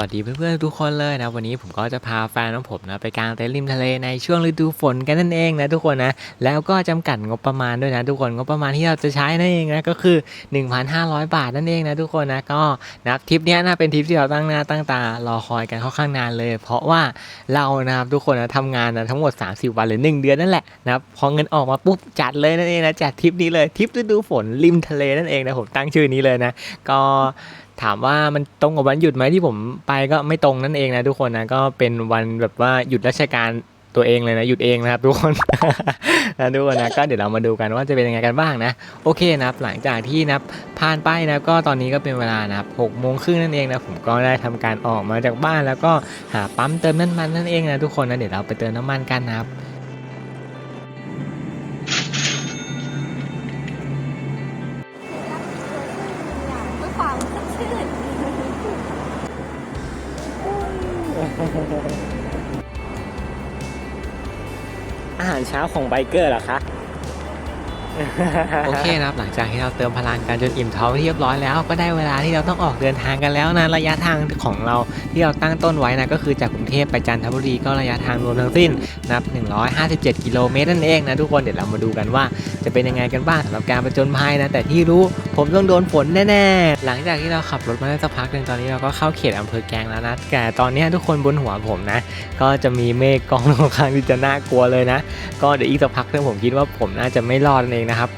สวัสดีเพื่อนๆทุกคนเลยนะวันนี้ผมก็จะพาแฟนของผมนะไปกางเต็นท์ริมทะเลในช่วงฤดูฝนกันนั่นเองนะทุกคนนะแล้วก็จำกัดงบประมาณด้วยนะทุกคนงบประมาณที่เราจะใช้นั่นเองนะก็คือ 1,500 บาทนั่นเองนะทุกคนนะก็นะทริปนี้นะเป็นทริปที่เราตั้งหน้าตั้งตารอคอยกันค่อนข้างนานเลย เพราะว่าเรานะครับทุกคนนะทำงานนะทั้งหมด 30 วันหรือ 1 เดือนนั่นแหละนะพอเงินออกมาปุ๊บจัดเลยนั่นเองนะจัดทริปนี้เลยทริปฤดูฝนริมทะเลนั่นเองนะผมตั้งชื่อนี้เลยนะก็ ถามว่ามันตรงกับวันหยุดไหมที่ผมไปก็ไม่ตรงนั่นเองนะทุกคนนะก็เป็นวันแบบว่าหยุดราชการตัวเองเลยนะหยุดเองนะครับทุกคนนะทุกคนนะก็เดี๋ยวเรามาดูกันว่าจะเป็นยังไงกันบ้างนะโอเคนะครับหลังจากที่นับผ่านไปนะก็ตอนนี้ก็เป็นเวลานะหกโมงครึ่งนั่นเองนะผมก็ได้ทำการออกมาจากบ้านแล้วก็หาปั๊มเติมน้ำมันนั่นเองนะทุกคนนะเดี๋ยวเราไปเติมน้ำมันกันนะครับ อาหารเช้าของไบเกอร์เหรอคะ โอเคนะครับหลังจากที่เราเติมพลังกันจนอิ่มท้องเรียบร้อยแล้ว ก็ได้เวลาที่เราต้องออกเดินทางกันแล้วนะระยะทางของเราที่เราตั้งต้นไว้นะก็คือจากกรุงเทพไปจันทบุรีก็ระยะทางรวมทั้งสิ้นนับ 157 กิโลเมตรนั่นเองนะทุกคนเดี๋ยวเรามาดูกันว่าจะเป็นยังไงกันบ้างสำหรับการประจนภัยนะแต่ที่รู้ ผมต้องโดนฝนแน่ๆ หลังจากที่เราขับรถมาได้สักพักหนึ่งตอนนี้เราก็เข้าเขตอำเภอแกลงแล้วนะแต่ตอนนี้ทุกคนบนหัวผมนะ ก็จะมีเมฆกองค่อนข้างที่จะน่ากลัวเลยนะ ก็เดี๋ยวอีกสักพักนึงผมคิดว่าผมน่าจะไม่รอดเองนะครับ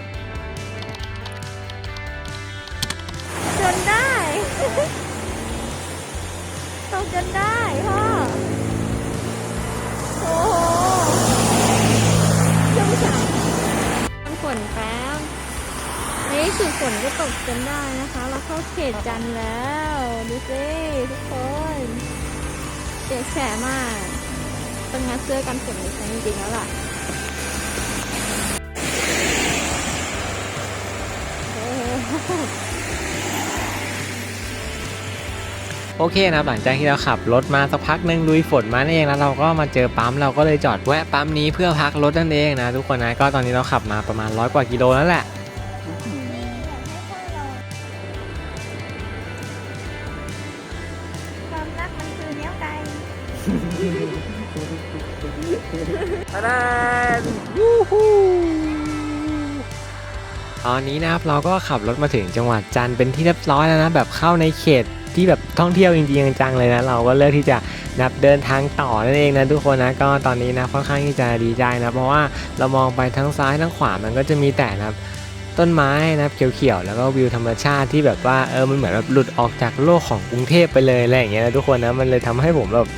โอเคนะครับหลังจากที่เราขับรถมาสักพักหนึ่งลุยฝนมานั่นเองแล้วเราก็มาเจอปั๊มเราก็เลยจอดแวะปั๊มนี้เพื่อพักรถนั่นเองนะทุกคนนะก็ตอนนี้เราขับมาประมาณร้อยกว่ากิโลแล้วแหละ อนนี้นะครับเราก็ขับรถมาถึงจังหวัดจันทร์เป็นที่เรียบร้อยแล้วนะแบบเข้าในเขตที่แบบท่องเที่ยวจริงๆจังๆเลยนะเราก็เลือกที่จะนับเดินทางต่อนั่นเองนะทุกคนนะก็ตอนนี้นะค่อนข้างที่จะดีใจนะเพราะว่าเรามองไปทั้งซ้ายทั้งขวามันก็จะมีแต่นะครับต้นไม้นะครับเขียวๆแล้วก็วิวธรรมชาติที่แบบว่าเออมันเหมือนแบบหลุดออกจากโลกของกรุงเทพไปเลยอะไรอย่างเงี้ยนะทุกคนนะมันเลยทำให้ผมแบบ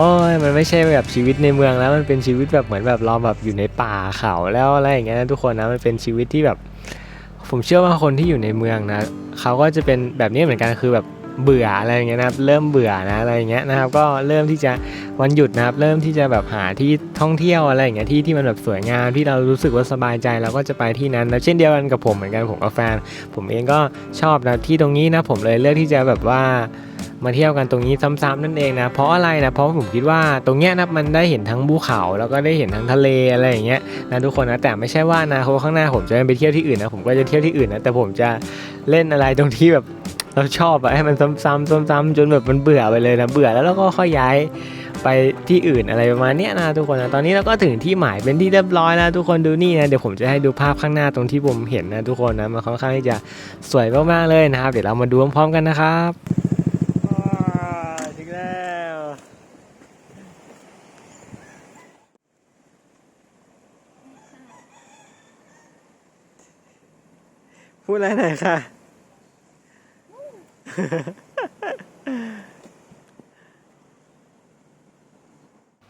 โอ้ยมันไม่ใช่แบบชีวิตในเมืองแล้วมันเป็นชีวิตแบบเหมือนแบบเราแบบอยู่ในป่าเขาแล้วอะไรอย่างเงี้ยนะทุกคนนะมันเป็นชีวิตที่แบบ ผมเชื่อว่าคนที่อยู่ในเมืองนะเขาก็จะเป็นแบบนี้เหมือนกันคือแบบ เบื่ออะไรอย่างเงี้ยนะครับเริ่มเบื่อนะอะไรอย่างเงี้ยนะครับก็เริ่มที่จะวันหยุดนะครับเริ่มที่จะแบบหาที่ท่องเที่ยวอะไรอย่างเงี้ยที่ที่มันแบบสวยงามที่เรารู้สึกว่าสบายใจเราก็จะไปที่นั้นแล้วเช่นเดียวกันกับผมเหมือนกันผมกับแฟน ผมเองก็ชอบนะที่ตรงนี้นะผมเลยเลือกที่จะแบบว่ามาเที่ยวกันตรงนี้ซ้ำๆนั่นเองนะ เพราะอะไรนะ เพราะผมคิดว่าตรงเนี้ยนะมันได้เห็นทั้งภูเขาแล้วก็ได้เห็นทั้งทะเลอะไรอย่างเงี้ยนะทุกคนนะแต่ไม่ใช่ว่านะข้างหน้าผมจะไปเที่ยวที่อื่นนะผมก็จะเที่ยวที่อื่นนะแต่ผมจะเล่นอะไรตรงที่แบบ เราชอบอะให้มันซ้ำๆซ้ำๆจนแบบมันเบื่อไปเลยนะเบื่อแล้วเราก็ค่อยย้ายไปที่อื่นอะไรประมาณนี้นะทุกคนนะตอนนี้เราก็ถึงที่หมายเป็นที่เรียบร้อยแล้วทุกคนดูนี่นะเดี๋ยวผมจะให้ดูภาพข้างหน้าตรงที่ผมเห็นนะทุกคนนะมันค่อนข้างที่จะสวยมากๆเลยนะครับ เดี๋ยวเรามาดูพร้อมๆกันนะครับถึงแล้วพูดอะไรหน่อยค่ะ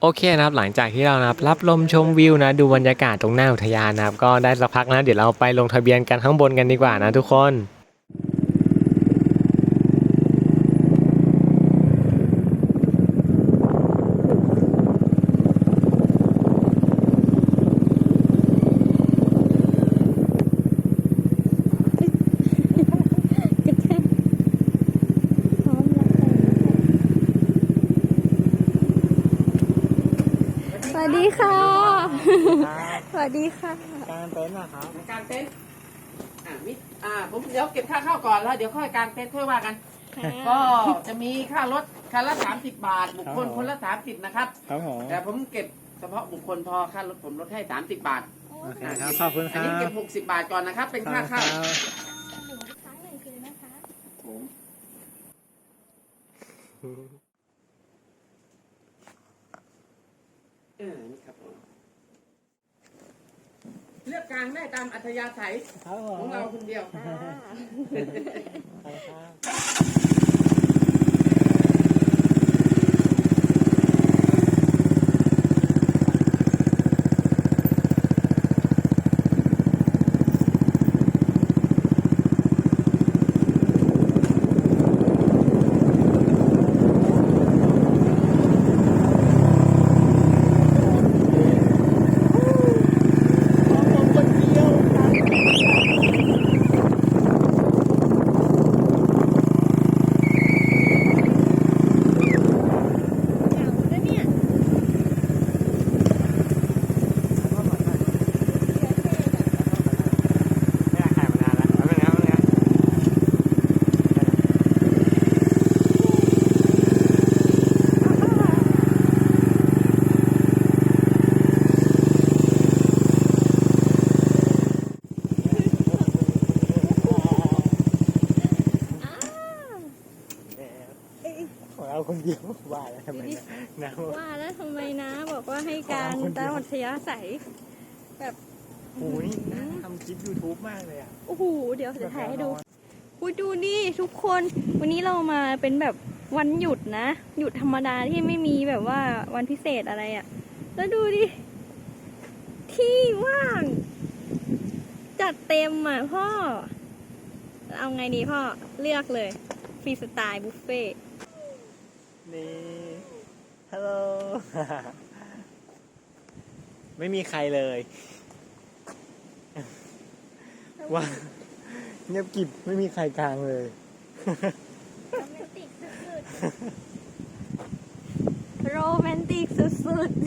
โอเคนะครับหลังจากที่เรานะครับรับลมชมวิวนะ ดูบรรยากาศตรงหน้าอุทยานนะครับ ก็ได้สักพักนะ เดี๋ยวเราไปลงทะเบียนกันข้างบนกันดีกว่านะทุกคน กระแทกพร้อมแล้วสวัสดีค่ะ สวัสดีค่ะการเป็นนะครับกางเต็นท์อ่ามิอ่าผมเดี๋ยวเก็บค่าเข้าก่อนแล้วเดี๋ยวค่อยกางเต็นท์ค่อยว่ากัน ก็จะมีค่ารถคันละ30บาท บุคคลครับผม คนละ30นะครับ ครับผมแต่ผมเก็บเฉพาะบุคคลพอค่ารถผมลดให้30บาทโอเคครับขอบคุณคอัรันบนี้เก็บ60บาทก่อนนะครับ เป็นค่าเข้าครับหนูครั้งหนึ่งคือนะคะผมเออนี่ครับผม เลือกกลางได้ตามอัธยาศัยครับผมของเราคนเดียวเหงาด้วยเนี่ย ไม่อยากถ่ายมานานแล้วเอาไปแล้วเอาไปแล้ว อ้าว ของเราคนเดียวว่าแล้ว ทำไมนะน้ำว่าแล้วทำไมนะ บอกว่าให้การตามอัธยาศัยโอ้ยน่าทำคลิป YouTube มากเลยอะ โอ้โห เดี๋ยวจะถ่ายให้ดูพูดดูนี่ทุกคน วันนี้เรามาเป็นแบบวันหยุดนะ หยุดธรรมดาที่ไม่มีแบบว่าวันพิเศษอะไรอะ่ะ แล้วดูดิ ที่ว่าง จัดเต็มอะพ่อ เอาไงดีพ่อ เลือกเลย ฟรีสไตล์บุฟเฟ่ต์นี่ ฮัลโหล ไม่มีใครเลย ว่าเงียบกริบไม่มีใครกลางเลย โรแมนติกสุดๆ โรแมนติกสุดๆ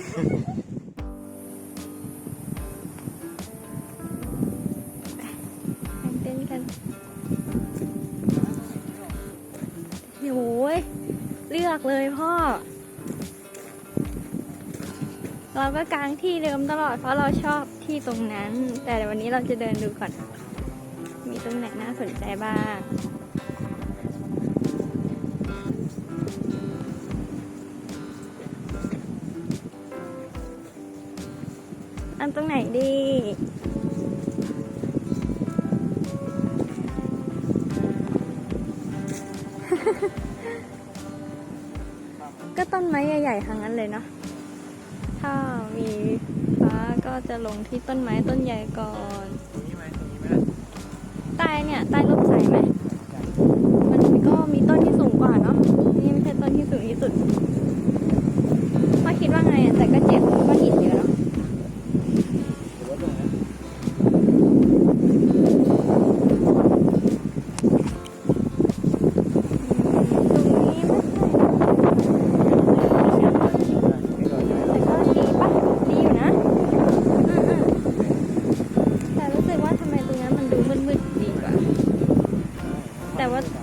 เต้นกันโอ้ยเลือกเลยพ่อ เราก็กางที่เดิมตลอดเพราะเราชอบที่ตรงนั้น แต่วันนี้เราจะเดินดูก่อน มีตรงไหนน่าสนใจบ้างอันตรงไหนดีก็ต้นไม้ใหญ่ๆทั้งนั้นเลยเนาะถ้ามีฟ้าก็จะลงที่ต้นไม้ต้นใหญ่ก่อนตรงนี้ไหมตรงนี้ไหมล่ะใต้เนี่ยใต้ร่มใสไหมมันก็มีต้นที่สูงกว่าเนาะนี่ไม่ใช่ต้นที่สูงที่สุดพ่อคิดว่าไงอะแต่ก็เจ็บ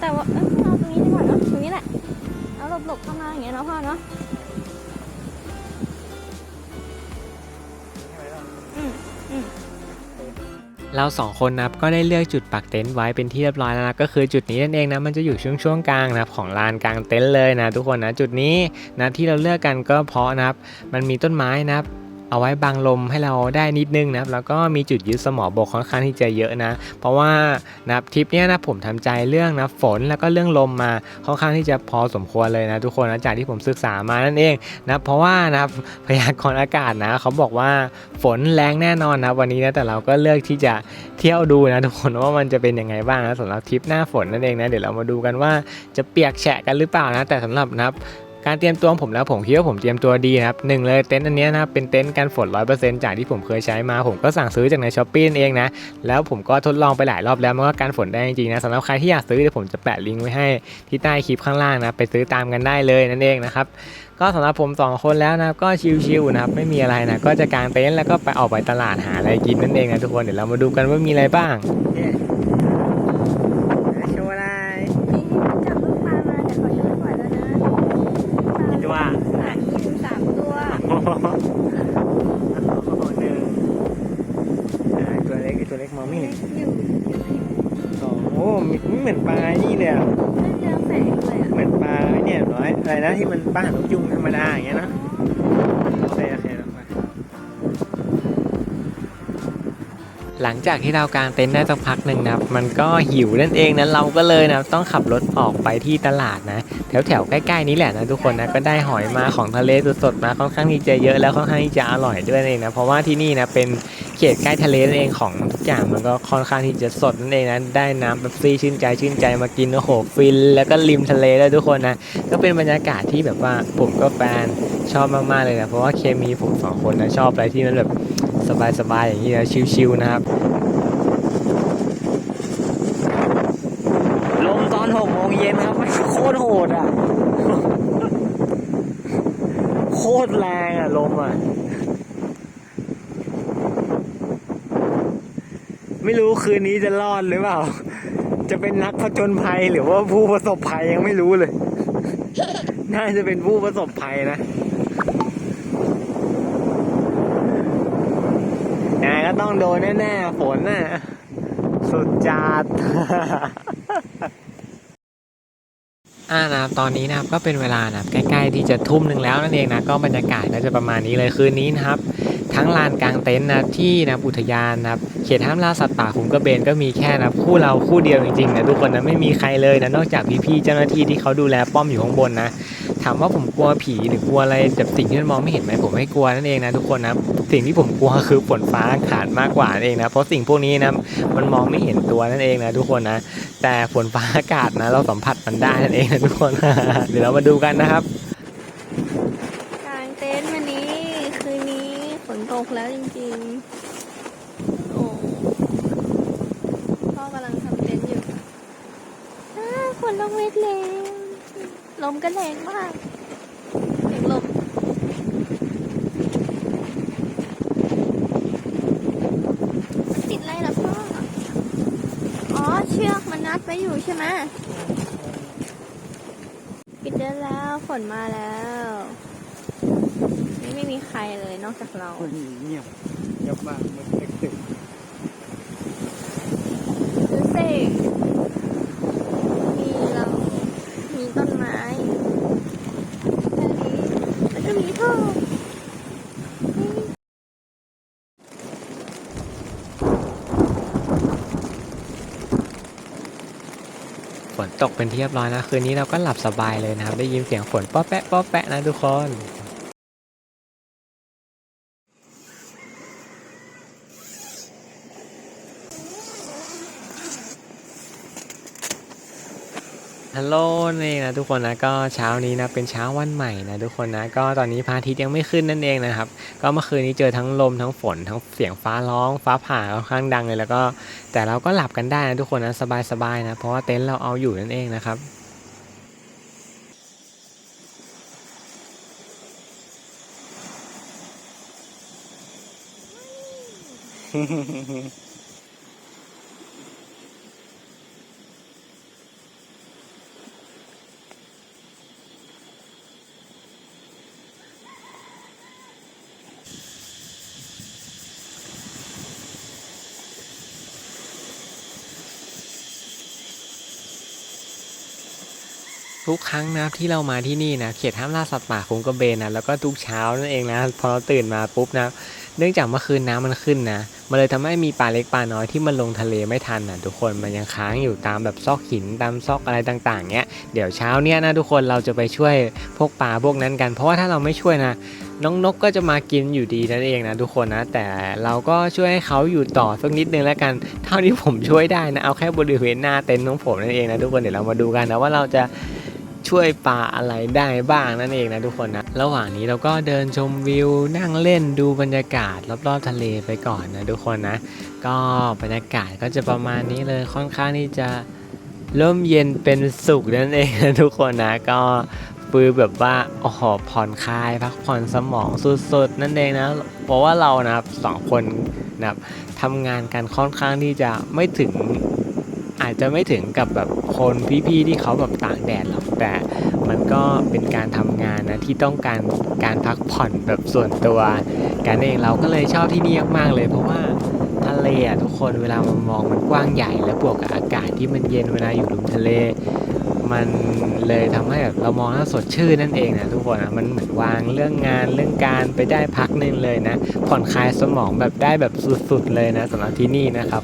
แต่ว่าเออเอาตรงนี้ดีกว่าเนาะตรงนี้แหละเอาหลบๆเข้ามาอย่างเงี้ยเนาะพ่อเนาะเราสองคนนะครับก็ได้เลือกจุดปักเต็นท์ไว้เป็นที่เรียบร้อยแล้วนะก็คือจุดนี้นั่นเองนะมันจะอยู่ช่วงช่วงกลางนะครับของลานกลางเต็นท์เลยนะทุกคนนะจุดนี้นะที่เราเลือกกันก็เพราะนะครับมันมีต้นไม้นะครับ เอาไว้บังลมให้เราได้นิดนึงนะครับแล้วก็มีจุดยึดสมอบกค่อนข้างที่จะเยอะนะ เพราะว่านะครับทริปเนี้ยนะผมทำใจเรื่องนะฝนแล้วก็เรื่องลมมาค่อนข้างที่จะพอสมควรเลยนะทุกคนนะจากที่ผมศึกษามานั่นเองนะเพราะว่านะครับพยากรณ์อากาศนะเขาบอกว่าฝนแรงแน่นอนนะวันนี้นะแต่เราก็เลือกที่จะเที่ยวดูนะทุกคนว่ามันจะเป็นยังไงบ้างนะสำหรับทริปหน้าฝนนั่นเองนะเดี๋ยวเรามาดูกันว่าจะเปียกแฉะกันหรือเปล่านะแต่สำหรับนะครับ การเตรียมตัวของผมแล้วผมคิดว่าผมเตรียมตัวดีนะครับหนึ่งเลยเต็นท์อันนี้นะครับเป็นเต็นท์กันฝน100%จากที่ผมเคยใช้มา ผมก็สั่งซื้อจากในช้อปปี้เองนะ แล้วผมก็ทดลองไปหลายรอบแล้วมันก็กันฝนได้จริงๆนะสำหรับใครที่อยากซื้อเดี๋ยวผมจะแปะลิงก์ไว้ให้ที่ใต้คลิปข้างล่างนะไปซื้อตามกันได้เลยนั่นเองนะครับก็สำหรับผมสองคนแล้วนะครับก็ชิลๆนะครับไม่มีอะไรนะก็จะกางเต็นท์แล้วก็ไปออกไปตลาดหาอะไรกินนั่นเองนะทุกคนเดี๋ยวเรามาดูกันว่ามีอะไรบ้าง ตัวเล็กไตัวเล็กมางไม่สองโอ้มีเหมือนปลานี่เลยอะเหมือนปลาเนี่ยน้อยอะไรนะที่มันปลาหางนกยุงธรรมดาอย่างเงี้ยนะหลังจากที่เรากางเต็นท์ได้สักพักหนึ่งนะมันก็หิวนั่นเองนั้นเราก็เลยนะต้องขับรถออกไปที่ตลาดนะ แถวแถวๆใกล้ๆนี้แหละนะทุกคนนะก็ได้หอยมาของทะเลสดๆมาค่อนข้างที่จะเยอะแล้วค่อนข้างที่จะอร่อยด้วยนั่นเองนะเพราะว่าที่นี่นะเป็นเขตใกล้ทะเลนั่นเองของทุกอย่างมันก็ค่อนข้างที่จะสดนั่นเองนะได้น้ำแบบฟรีชื่นใจชื่นใจมากินโอ้โหฟิน แล้วก็ริมทะเลแล้วทุกคนนะก็เป็นบรรยากาศที่แบบว่าผมก็แฟนชอบมากๆเลยนะเพราะว่าเคมีผมสองคนนะชอบอะไรที่มันแบบสบายๆอย่างนี้นะชิลๆนะครับ ลมตอนหกโมงเย็นครับมันโคตรโหดอะ โคตรแรงอะ ลมอะ ไม่รู้คืนนี้จะรอดหรือเปล่า จะเป็นนักผจญภัยหรือว่าผู้ประสบภัยยังไม่รู้เลย น่าจะเป็นผู้ประสบภัยนะยังไงก็ต้องโดนแน่ๆฝนน่ะ สุดจัดอ่านะครับตอนนี้นะครับก็เป็นเวลานะครับใกล้ๆที่จะทุ่มหนึ่งแล้วนั่นเองนะก็บรรยากาศก็จะประมาณนี้เลยคืนนี้นะครับ ทั้งลานกลางเต็นท์นะที่นะครับอุทยานนะครับเขตห้ามล่าสัตว์ป่าคุ้มกระเบนก็มีแค่นะคู่เราคู่เดียวจริงๆนะทุกคนนะไม่มีใครเลยนะนอกจากพี่ๆเจ้าหน้าที่ที่เขาดูแลป้อมอยู่ข้างบนนะถามว่าผมกลัวผีหรือกลัวอะไรแบบสิ่งที่มันมองไม่เห็นไหมผมไม่กลัวนั่นเองนะทุกคนนะสิ่งที่ผมกลัวคือฝนฟ้าอากาศมากกว่านั่นเองนะเพราะสิ่งพวกนี้นะมันมองไม่เห็นตัวนั่นเองนะทุกคนนะแต่ฝนฟ้าอากาศนะเราสัมผัสมันได้นั่นเองนะทุกคนเดี๋ยวเรามาดูกันนะครับ กลางเต็นท์วันนี้ คืนนี้ฝนตกแล้วจริงๆ โอ้พ่อกำลังทำเต็นท์อยู่อ้าฝนลงเม็ดแรงลมก็แรงมากเสียงลมติดอะไรล่ะพ่อ อ๋อ เชือกมันนัดไว้อยู่ใช่ไหมปิดได้แล้วฝนมาแล้วนี่ไม่มีใครเลยนอกจากเราเงียบเงียบมากมันเล็กตึกดูสิมีเรา มีต้นไม้แค่นี้แล้วก็มีท่อ ฝ นตกเป็นที่เรียบร้อยนะ คืนนี้เราก็หลับสบายเลยนะครับ ได้ยินเสียงฝนป๊อแปะป๊อแปะนะทุกคน ฮัลโหลนี่นะทุกคนนะก็เช้านี้นะเป็นเช้าวันใหม่นะทุกคนนะก็ตอนนี้พระอาทิตย์ยังไม่ขึ้นนั่นเองนะครับ ก็เมื่อคืนนี้เจอทั้งลมทั้งฝนทั้งเสียงฟ้าร้องฟ้าผ่าค่อนข้างดังเลยแล้วก็ แต่เราก็หลับกันได้นะทุกคนนะสบายๆนะเพราะว่าเต็นท์เราเอาอยู่นั่นเองนะครับ ทุกครั้งนะที่เรามาที่นี่นะเขตห้ามล่าสัตว์ป่าคงกระเบนนะแล้วก็ทุกเช้านั่นเองนะพอเราตื่นมาปุ๊บนะเนื่องจากเมื่อคืนน้ำมันขึ้นนะมันเลยทำให้มีปลาเล็กปลาน้อยที่มันลงทะเลไม่ทันนะทุกคนมันยังค้างอยู่ตามแบบซอกหินตามซอกอะไรต่างๆเนี้ยเดี๋ยวเช้าเนี้ยนะทุกคนเราจะไปช่วยพวกปลาพวกนั้นกัน เพราะว่าถ้าเราไม่ช่วยนะน้องนกก็จะมากินอยู่ดีนั่นเองนะทุกคนนะ แต่เราก็ช่วยให้เขาอยู่ต่อสักนิดนึงแล้วกัน เท่าที่ผมช่วยได้นะเอาแค่บริเวณหน้าเต็นท์ของผมนั่นเองนะทุกคนเดี๋ยวเรามาดูกันนะว่าเราจะ ช่วยปลาอะไรได้บ้างนั่นเองนะทุกคนนะ ระหว่างนี้เราก็เดินชมวิวนั่งเล่นดูบรรยากาศรอบๆทะเลไปก่อนนะทุกคนนะ ก็บรรยากาศก็จะประมาณนี้เลยค่อนข้างที่จะร่มเย็นเป็นสุขนั่นเองนะทุกคนนะก็ปือแบบว่าโอ้โหผ่อนคลาย พักผ่อนสมองสุดๆ นั่นเองนะ เพราะว่าเรานะครับสองคนนะครับทำงานกันค่อนข้างที่จะไม่ถึง จจะไม่ถึงกับแบบคนพี่ๆที่เขาแบบตากแดดหรอกแต่มันก็เป็นการทำงานนะที่ต้องการการพักผ่อนแบบส่วนตัวกันเองเราก็เลยชอบที่นี่มากๆเลย เพราะว่าทะเลอะทุกคนเวลามันมองมันกว้างใหญ่แล้วบวกกับอากาศที่มันเย็นเวลาอยู่ริมทะเล มันเลยทำให้แบบเรามองแล้วสดชื่นนั่นเองนะทุกคนนะมันเหมือนวางเรื่องงานเรื่องการไปได้พักนึงเลยนะผ่อนคลายสมองแบบได้แบบสุดๆเลยนะสำหรับที่นี่นะครับ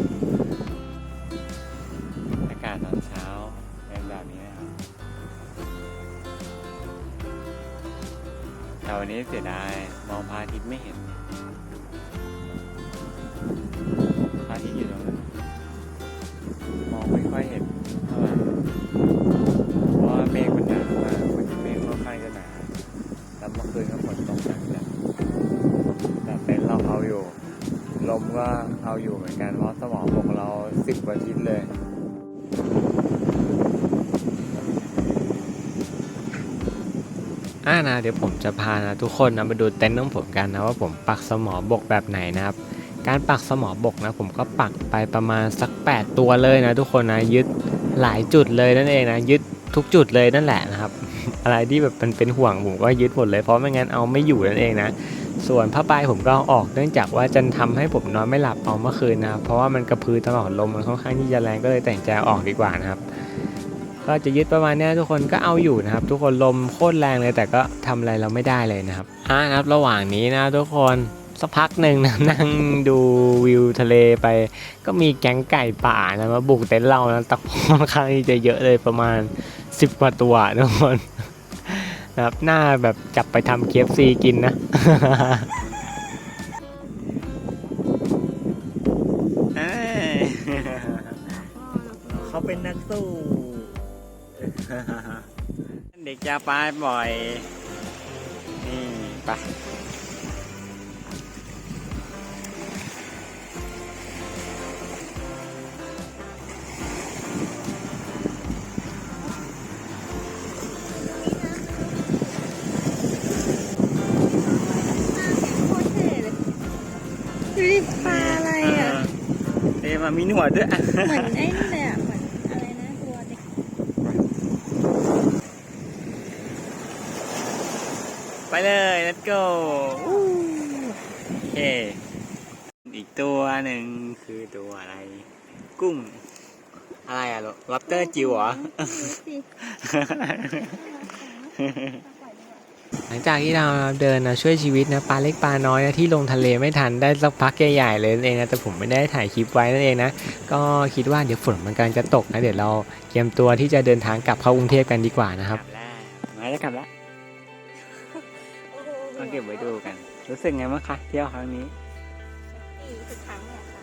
ี้เสียดายมองพระอาทิตย์ไม่เห็นพระอาทิตย์อยู่ตรงนั้นมองไม่ค่อยเห็นเท่าไหร่เพราะว่าเมฆมันหนามากวันนี้เมฆค่อนข้างจะหนาแล้วเมื่อคืนก็ฝนตกหนักจัดแต่เป็นเราเอาอยู่ ลมก็เอาอยู่เหมือนกันเพราะสมองของเราสิบกว่าทิศเลย อ่านะเดี๋ยวผมจะพานะทุกคนนะมาดูเต็นท์ของผมกันนะว่าผมปักสมอบกแบบไหนนะครับ การปักสมอบกนะ ผมก็ปักไปประมาณสัก 8 ตัวเลยนะ ทุกคนนะยึดหลายจุดเลยนั่นเองนะยึดทุกจุดเลยนั่นแหละนะครับ อะไรที่แบบมันเป็นห่วงผมก็ยึดหมดเลยเพราะไม่งั้นเอาไม่อยู่นั่นเองนะส่วนผ้าใบผมก็ออกเนื่องจากว่าจะทำให้ผมนอนไม่หลับเอาเมื่อคืนนะเพราะว่ามันกระพือตลอดลมมันค่อนข้างที่จะแรงก็เลยแต่งใจออกดีกว่านะครับ ก็จะยึดประมาณนี้ทุกคนก็เอาอยู่นะครับ ทุกคนลมโคตรแรงเลยแต่ก็ทำอะไรเราไม่ได้เลยนะครับอ่านะครับระหว่างนี้นะทุกคนสักพักหนึ่งนะนั่งดูวิวทะเลไป ก็มีแก๊งไก่ป่านะมาบุกเต็นท์เรานะตะค่อนข้างที่จะเยอะเลยประมาณ 10 กว่าตัวทุกคนนะครับหน้าแบบจับไปทำเคฟซีกินนะ เด็กจะไปบ่อย นี่ไปโคตรเท่เลยดูดิปลาอะไรอะเอ้มามีหนวดด้วย เหมือนไอ้นี่เลยอะเหมือนอะไรนะตัวเด็ก ไปเลย let's go โอเค อีกตัวหนึ่งคือตัวอะไร กุ้ง อะไรอะลูกล็อบเตอร์จิ๋วเหรอสิหลังจากที่เราเดินนะช่วยชีวิตนะปลาเล็กปลาน้อยนะที่ลงทะเลไม่ทันได้สักพักใหญ่ๆเลยนั่นเองนะแต่ผมไม่ได้ถ่ายคลิปไว้นั่นเองนะก็คิดว่าเดี๋ยวฝนมันกำลังจะตกนะเดี๋ยวเราเตรียมตัวที่จะเดินทางกลับเข้ากรุงเทพกันดีกว่านะครับ มาจะกลับแล้วต้อง เก็บไว้ดูกัน รู้สึกไงบ้างคะเที่ยวครั้งนี้อีกทุกครั้งเลยค่ะ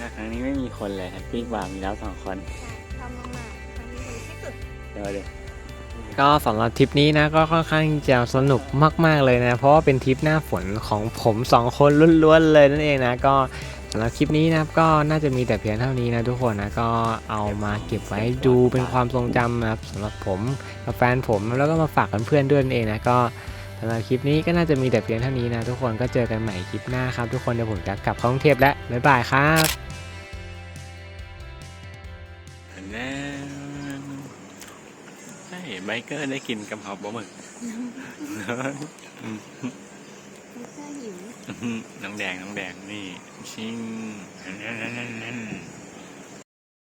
นะครั้งนี้ไม่มีคนเลยแฮปปี้กว่ามีแล้วสองคนชอบมากๆครั้งนี้คือที่สุดเดี๋ยวเลยก็สำหรับทริปนี้นะก็ค่อนข้างจะสนุกมาก ๆเลยนะ เพราะว่าเป็นทริปหน้าฝนของผมสองคนล้วนๆเลยนั่นเองนะก็สำหรับคลิปนี้นะครับก็น่าจะมีแต่เพียงเท่านี้นะทุกคนนะก็เอามาเก็บไว้ดูเป็นความทรงจำนะครับสำหรับผมกับแฟนผมแล้วก็มาฝากเพื่อนๆด้วยนั่นเองนะก็ สำหรับคลิปนี้ก็น่าจะมีแต่เพียงเท่านี้นะทุกคนก็เจอกันใหม่คลิปหน้าครับ ทุกคนเดี๋ยวผมจะกลับเข้ากรุงเทพแล้วบ๊ายบายครับแล้วใช่ไบเกอร์ได้กินกะเพราปลาหมึกไม่ใช่หิวน้องแดงน้องแดงนี่ชิงนั่นนั่นนั่น